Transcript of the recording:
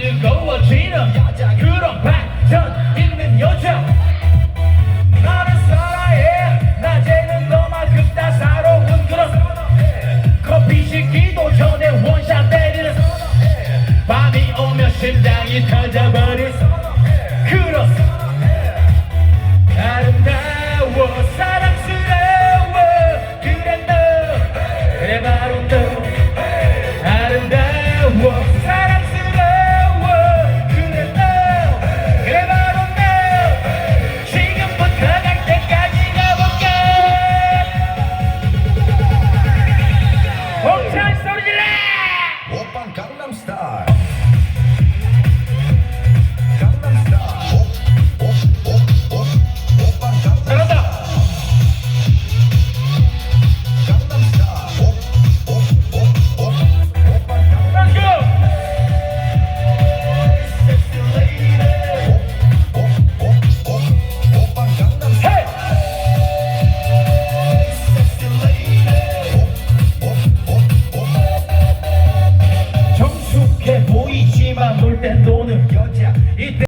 그런 여자 그런 반전 있는 여자 나는 사랑해. 낮에는 너만큼 따사로운 그런 커피 식기도 전에 원샷 때리는 밤이 오면 심장이 터져버려 on Gangnam Style. 땐 노는 여자